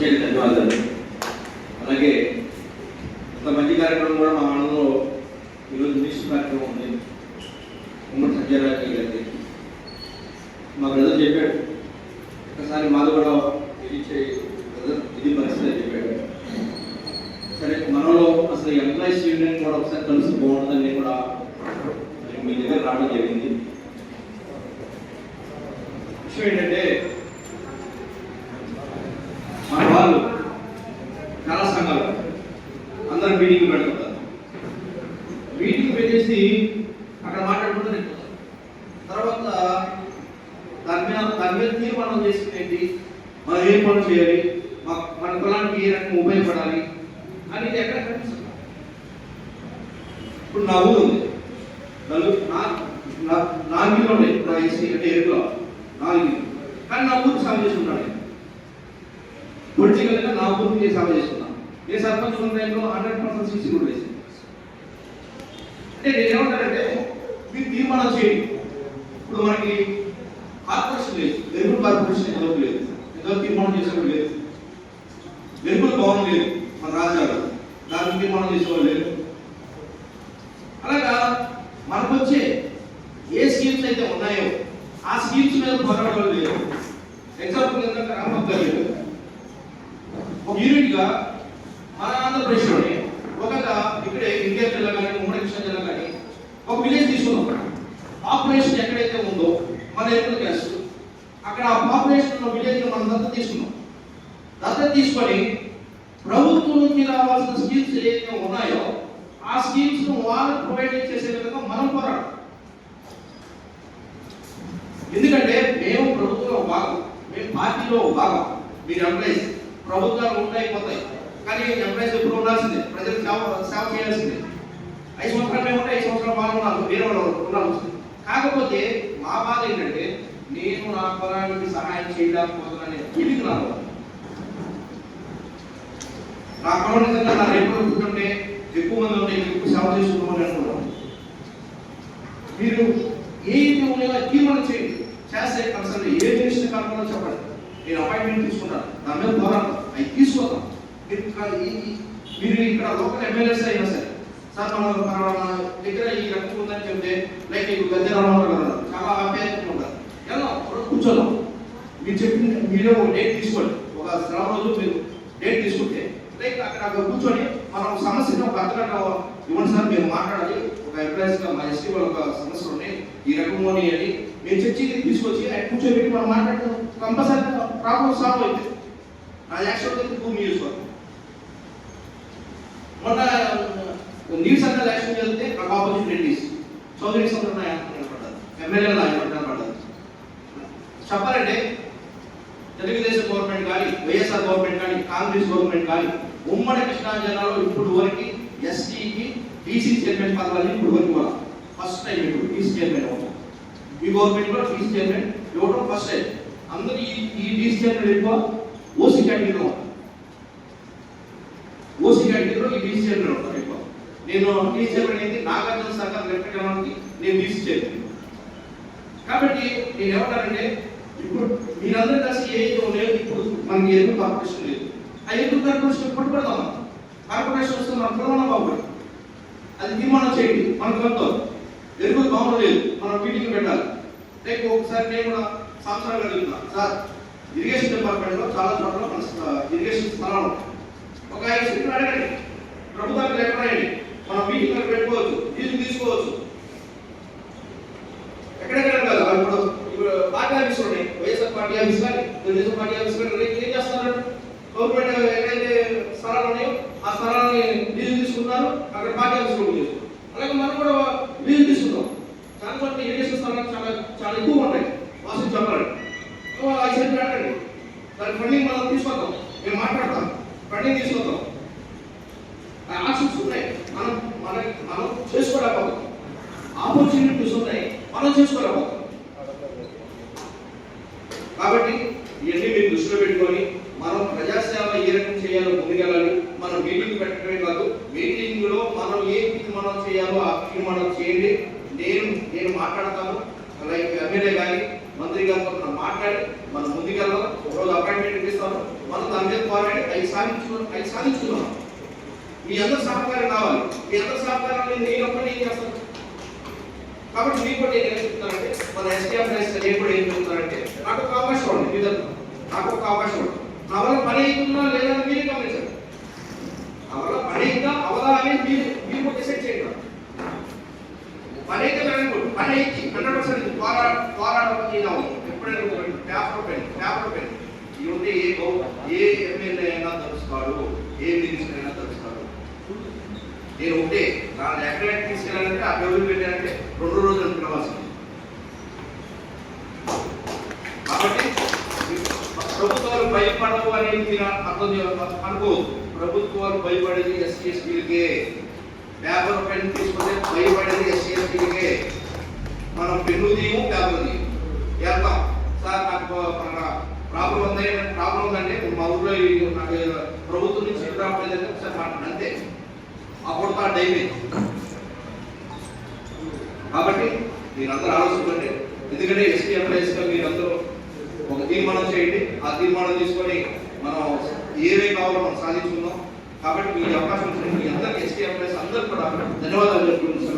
ప్రత్యేక ధన్యవాదాలు. అలాగే ఇంత మంచి కార్యక్రమం కూడా మా మనలో ఈరోజు మినిస్టర్ కార్యక్రమం ఉంది. ఉమ్మడి సత్యరాజు గారి మా బ్రదర్ చెప్పాడు. ఒకసారి మాది కూడా ఇచ్చే బ్రదర్ ఇది పరిస్థితి చెప్పాడు. సరే మనలో అసలు ఎంప్లాయీస్ యూనియన్ కూడా ఒకసారి కలిసి బాగుంటుందని కూడా మీ దగ్గర రావడం జరిగింది. విషయం ఏంటంటే మన వాళ్ళు చాలా సంఘాలు అందరు మీటింగ్ పెడుతుంటారు మీటింగ్ పెట్టేసి అక్కడ మాట్లాడుకుంటూ వెళ్ళిపోతారు. తర్వాత దాని మీద దాని మీద తీర్మానం చేసింది ఏంటి? మనం ఏ పనులు చేయాలి? మా- మన కులానికి ఏ రకంగా ఉపయోగపడాలి? అనేది ఎక్కడ కనిపిస్తుంది? ఇప్పుడు నా ఊరు ఉంది. నలుగురు నా నా- నా ఎస్సీ అంటే ఏడులో నాలుగు కానీ నా ఊరికి సాగు చేసుకున్నాను నేను. పొలిటికల్గా నా ఊరికి నేను సేవ చేసుకున్నాను నేను సర్పంచ్ ఉన్న టైంలో హండ్రెడ్ పర్సెంట్ సీసీ కూడా వేసింది అంటే నేను ఏమంటానంటే మీరు తీర్మానం చేయండి. ఇప్పుడు మనకి కార్పొరేషన్ లేదు వెలుగుల కార్పొరేషన్ ఎంతవరకు లేదు. ఎంతవరకు తీర్మానం చేసేవాడు లేదు. వెలుగుల భవనం లేదు మన రాజ్యాలు దానికి తీర్మానం చేసేవాడు లేదు. అలాగా మనకు వచ్చే ఏ స్కీమ్స్ అయితే ఉన్నాయో ఆ స్కీమ్స్ మీద పోరాటం లేదు ఎగ్జాంపుల్ ఏంటంటే రామప్ప గారు ఒక యూనిట్గా మన ఆంధ్రప్రదేశ్లోనే ఒక ఇక్కడే ఇండియా జిల్లా కానీ ఉమ్మడి కృష్ణా జిల్లా కానీ ఒక విలేజ్ తీసుకున్నాం పాపులేషన్ ఎక్కడైతే ఉందో మన ఎరువుల క్యాస్ట్ అక్కడ ఆ పాపులేషన్ ఉన్న విలేజ్ మనం దత్త తీసుకున్నాం. దత్త తీసుకొని ప్రభుత్వం నుంచి రావాల్సిన స్కీమ్స్ ఏదైతే ఉన్నాయో ఆ స్కీమ్స్ను వాళ్ళకి ప్రొవైడ్ చేసే విధంగా మనం పోరాడు. ఎందుకంటే మేము ప్రభుత్వంలో భాగం మేము పార్టీలో భాగం. మీరు ఎంప్లాయీస్ ప్రభుత్వాలు ఉంటాయి పోతాయి. కానీ ఎంప్లాయీస్ ఎప్పుడు ఉండాల్సిందే? ప్రజలకు సేవ సేవ చేయాల్సిందే. ఐదు సంవత్సరాలు మేము ఉంటే ఐదు సంవత్సరాలు పాల్గొనాలి వేరే వాళ్ళు ఉండాల్సింది. కాకపోతే మా బాధ ఏంటంటే నేను నా పొలానికి సహాయం చేయలేకపోతున్నానే ఫీలింగ్ రావాలి నా పొలం నిజంగా నా రేపు కూర్చుంటే ఎక్కువ మంది ఉంటే ఎక్కువ సేవ చేసుకుంటామని అనుకున్నాను మీరు ఏది ఉండేలా తీర్మానం చేయండి. చేస్తే కన్సల్ట్ ఏ చేసిన కాలంలో చెప్పండి. నేను అపాయింట్మెంట్ తీసుకుంటాను. దాని మీద పోరాడతాం అవి తీసుకోతాం మీరు ఇక్కడ లోకల్ ఎమ్మెల్యేస్ అయినా సరే సార్ మన మన దగ్గర ఈ రకం ఉందని చెప్తే లైక్ ఇప్పుడు గద్దె రామారావు కదా చాలా ఆప్యాయతగా ఉంటారు ఎలా కూర్చోదాం. మీరు చెప్పిన మీరే ఒక డేట్ తీసుకోండి. ఒక శ్రమ రోజు మీరు డేట్ తీసుకుంటే లైక్ అక్కడ అక్కడ కూర్చొని మనం సమస్యను ఒక అర్థగంట ఇవ్వండి సార్ మేము మాట్లాడాలి. ఒక ఎంప్లాయీస్గా మా ఎస్టీ వాళ్ళ ఒక సమస్యలు ఉన్నాయి. ఈ రకము అని అని మేము చర్చి తీసుకొచ్చి ఆయన కూర్చోబెట్టి మనం మాట్లాడటం కంపల్సరీ ప్రాబ్లం సాల్వ్ అవుతుంది నా యాక్షన్ భూమి యూస్ మొన్న నీడ్స్ అన్న ఎలక్షన్ జరిగితే నాకు ఆపోజిట్ రెడ్డిస్ చౌదరి సందర్భ ఎమ్మెల్యే పడ్డారు చెప్పాలంటే తెలుగుదేశం గవర్నమెంట్ కానీ వైఎస్ఆర్ గవర్నమెంట్ కానీ కాంగ్రెస్ గవర్నమెంట్ కానీ ఉమ్మడి కృష్ణా జిల్లాలో ఇప్పుడు వరకు ఎస్టీకి బీసీ చైర్మన్ పదవాలని ఇప్పుడు వరకు ఇవ్వాలి ఫస్ట్ టైం ఇప్పుడు బీసీ చైర్మన్ అవ్వడం ఈ గవర్నమెంట్ కూడా బీసీ చైర్మన్ ఇవ్వడం ఫస్ట్ టైం అందరూ ఈ ఈ బీసీ చైర్మన్ ఎక్కువ ఓసీ కేటగిరీలో ఓసీ కేటగిరీలో ఈ బీసీ చైర్మన్ ఉంటారు ఎక్కువ. నేను బీసీ చైర్మన్ ఏంటి నాగార్జున సాగర్ వెంకటరమణకి నేను తీసుకెళ్ళి కాబట్టి నేను ఏమంటానంటే ఇప్పుడు మీరందరూ కలిసి ఏ అయితే ఇప్పుడు మనకి ఎందుకు కార్పొరేషన్ లేదు? ఆ ఎందుకు కార్పొరేషన్ ఇప్పుడు పెడదాం మనం. కార్పొరేషన్ వస్తే మన ప్రధాన బాగుపడి అది తీర్మానం చేయండి. మన కులంతో ఎందుకు బాగుండదు లేదు. మనం మీటింగ్ పెట్టాలి. రేపు ఒకసారి నేను కూడా సంవత్సరాలు అడుగుతున్నా. సార్ ఇరిగేషన్ డిపార్ట్మెంట్లో చాలా చోట్ల మన ఇరిగేషన్ స్థలాలు ఒక ఐదు సెకండ్ అడగండి. ప్రభుత్వానికి లెక్క మనం మీటింగ్ పెట్టుకోవచ్చు మీటింగ్ తీసుకోవచ్చు. ఎక్కడెక్కడ కాదు ఇప్పుడు ఇప్పుడు పార్టీ ఆఫీసులు ఉన్నాయి. వైఎస్ఆర్ పార్టీ ఆఫీస్ కానీ తెలుగుదేశం పార్టీ ఆఫీస్ కానీ రేపు ఏం చేస్తున్నారు? గవర్నమెంట్ ఎక్కడైతే స్థలాలు ఉన్నాయో ఆ స్థలాన్ని లీజు తీసుకుంటారు అక్కడ పార్టీ ఆఫీస్ కూడా చేస్తారు అలాగే మనం కూడా లీజు తీసుకుంటాం. చాలా మంది ఇరిగేషన్ స్థలాలు చాలా చాలా ఎక్కువ ఉన్నాయి. వాసు చెప్పాలండి ఓ, ఆ సైడ్ దాని ఫండింగ్ మనం తీసుకొద్దాం. మేము మాట్లాడతాం. ఫండింగ్ తీసుకొద్దాం. ఆప్షన్స్ చేసుకోలేకపోతుంది ఆపర్చునిటీస్ ఉన్నాయి మనం చేసుకోలేకపోతుంది కాబట్టి ఇవన్నీ మీరు దృష్టిలో పెట్టుకొని మనం ప్రజాసేవ ఏ రకం చేయాలో ముందుకెళ్ళాలి. మనం మీటింగ్ పెట్టడమే కాదు మీటింగ్లో మనం ఏ తీర్మానం చేయాలో ఆ తీర్మానం చేయండి. నేను నేను మాట్లాడతాను. లైక్ ఎమ్మెల్యే కానీ మంత్రి గారితో మనం మాట్లాడి మనం ముందుకెళ్దాం. ఒకరోజు అపాయింట్మెంట్ ఇస్తాను మనం మనం దాని మీద పోరాడి అవి సాధించుకున్నాం అవి సాధించుకున్నాం. మీ అందరి సహకారం కావాలి. మీ అందరి సహకారం నేను నేను ఒక్కటి ఏం చేస్తాను? కాబట్టి మీకు కూడా నేను ఏం చెప్తానంటే మన ఎస్టీఎం నేను కూడా ఏం చెప్తానంటే నాకు ఒక అవకాశం ఉంది మీ దగ్గర. నాకు ఒక అవకాశం ఉంది. నా వల్ల పని అవుతుందా లేదా అని మీరు గమనించండి. నా వల్ల పని అయిందా అవదా అనేది మీరు మీరు కూడా డిసైడ్ చేయండి. పని అయితే అనుకోండి. పని అయితే హండ్రెడ్ పర్సెంట్ పోరాడ పోరాటం చేయాలి ఎప్పుడైనా పేపర్ పెన్ పేపర్ పెన్. ఇది ఉంటే ఏ ఏ ఎమ్మెల్యే అయినా తలుస్తాడు ఏ మినిస్టర్ అయినా తలుస్తాడు నేను ఒకటే నా ఎక్కడికి తీసుకెళ్ళాలంటే ఆ ఎవరు పెట్టారంటే రెండు రోజులు పిలవాల్సింది కాబట్టి ప్రభుత్వాలు భయపడవు అనేది మీరు అర్థం చేయాలి అనుకోవద్దు. ప్రభుత్వాలు భయపడేది ఎస్సీ ఎస్టీలకే. పేపర్ పెన్ తీసుకుంటే భయపడేది ఎస్సీ ఎస్టీలకే. మనం పెన్ను తీయము పేపర్ తీయము. వెళ్తాం సార్ నాకు ప్రాబ్లం ఉంది ప్రాబ్లం ఉందంటే మా ఊర్లో నాకు ప్రభుత్వం నుంచి ఇది రావట్లేదంటే ఒకసారి మాట్లాడండి. అంతే. అప్పుడు ఆ డైమేజ్ కాబట్టి మీరందరూ ఆలోచించండి. ఎందుకంటే ఎస్టీ ఎంప్లాయీస్గా మీరందరూ ఒక తీర్మానం చేయండి. ఆ తీర్మానం తీసుకొని మనం ఏవే కావాలో మనం సాధించుకుందాం. కాబట్టి మీ అవకాశం ఇచ్చిన మీ అందరికీ ఎస్టీ ఎంప్లాయీస్ అందరూ కూడా ధన్యవాదాలు చెప్పుకుంటున్నాను